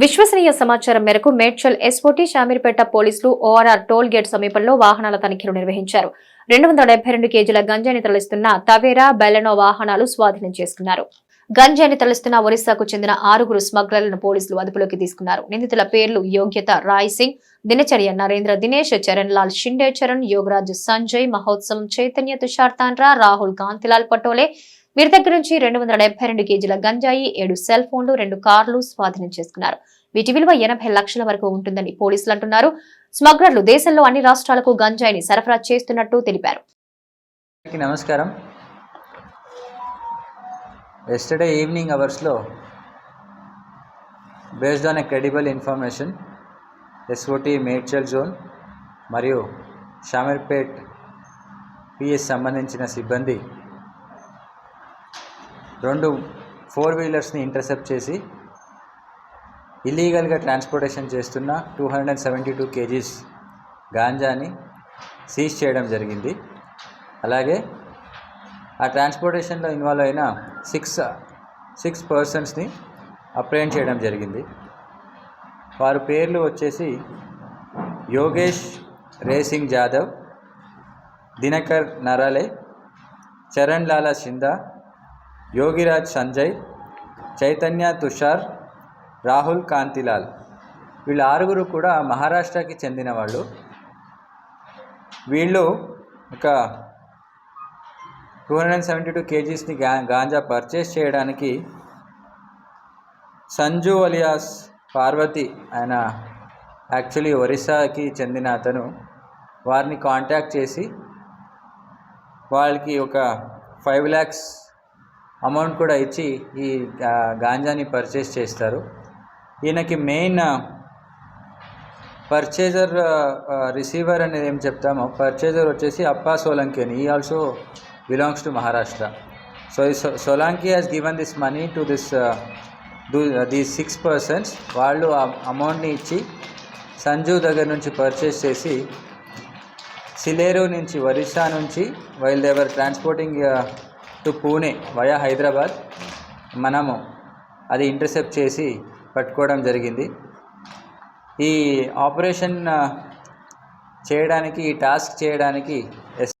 విశ్వసనీయ సమాచారం మేరకు మేడ్చల్ ఎస్ఓటీ షామీర్పేట పోలీసులు ఓఆర్ఆర్ టోల్ గేట్ సమీపంలో వాహనాల తనిఖీలు నిర్వహించారు. రెండు వందల డెబ్బై రెండు కేజీల గంజాయిని తరలిస్తున్న తవేరా బెలెనో వాహనాలు స్వాధీనం చేసుకున్నారు. గంజాయిని తలుస్తున్న ఒరిస్సాకు చెందిన ఆరుగురు స్మగ్లర్లను పోలీసులు అదుపులోకి తీసుకున్నారు. నిందితుల పేర్లు యోగ్యత రాయ్ సింగ్ దినచర్య నరేంద్ర దినేష్ చరణ్ లాల్ షిండే చరణ్ యోగరాజ్ సంజయ్ మహోత్సవం చైతన్య తుషార్ తాండ్రా రాహుల్ కాంతిలాల్ పటోలే. వీరి దగ్గర నుంచి రెండు వందల డెబ్బై రెండు కేజీల గంజాయి ఏడు సెల్ ఫోన్లు రెండు కార్లు స్వాధీనం చేసుకున్నారు. వీటి విలువ ఎనభై లక్షల వరకు ఉంటుందని పోలీసులు అంటున్నారు. స్మగ్లర్లు దేశంలో అన్ని రాష్ట్రాలకు గంజాయిని సరఫరా చేస్తున్నట్టు తెలిపారు. నమస్కారం. ఎస్టర్డే ఈవినింగ్ అవర్స్లో based on a credible information SOT Medchal zone మరియు షామీర్పేట్ పిఎస్ సంబంధించిన సిబ్బంది రెండు ఫోర్ వీలర్స్ని ఇంటర్సెప్ట్ చేసి ఇల్లీగల్గా ట్రాన్స్పోర్టేషన్ చేస్తున్న two hundred and seventy two KGs గాంజాని seize చేయడం జరిగింది. అలాగే ఆ ట్రాన్స్పోర్టేషన్లో ఇన్వాల్వ్ అయిన సిక్స్ సిక్స్ పర్సన్స్ని అప్రహెండ్ చేయడం జరిగింది. వారి పేర్లు వచ్చేసి యోగేష్ రేసింగ్ జాదవ్ దినకర్ నరాలే చరణ్ లాలా షిందా యోగిరాజ్ సంజయ్ చైతన్య తుషార్ రాహుల్ కాంతిలాల్. వీళ్ళ ఆరుగురు కూడా మహారాష్ట్రకి చెందిన వాళ్ళు. వీళ్ళు ఒక two hundred and seventy two కేజీస్ని గా గాంజా పర్చేస్ చేయడానికి సంజు అలియాస్ పార్వతి ఆయన యాక్చువల్లీ ఒరిస్సాకి చెందిన అతను వారిని కాంటాక్ట్ చేసి వాళ్ళకి ఒక ఫైవ్ ల్యాక్స్ అమౌంట్ కూడా ఇచ్చి ఈ గాంజాని పర్చేస్ చేస్తారు. ఈయనకి మెయిన్ పర్చేజర్ రిసీవర్ అనేది ఏం చెప్తామో పర్చేజర్ వచ్చేసి అప్పా సోలంకి అని ఈ also belongs to Maharashtra so Solanki has Solanki this given this money to this the six persons వాళ్ళు ఆ అమౌంట్ని ఇచ్చి సంజు దగ్గర నుంచి పర్చేస్ చేసి సిలేరు నుంచి ఒరిస్సా నుంచి while they were transporting to Pune via Hyderabad మనము అది ఇంటర్సెప్ట్ చేసి పట్టుకోవడం జరిగింది. ఈ ఆపరేషన్ uh, చేయడానికి ఈ టాస్క్ చేయడానికి ఎస్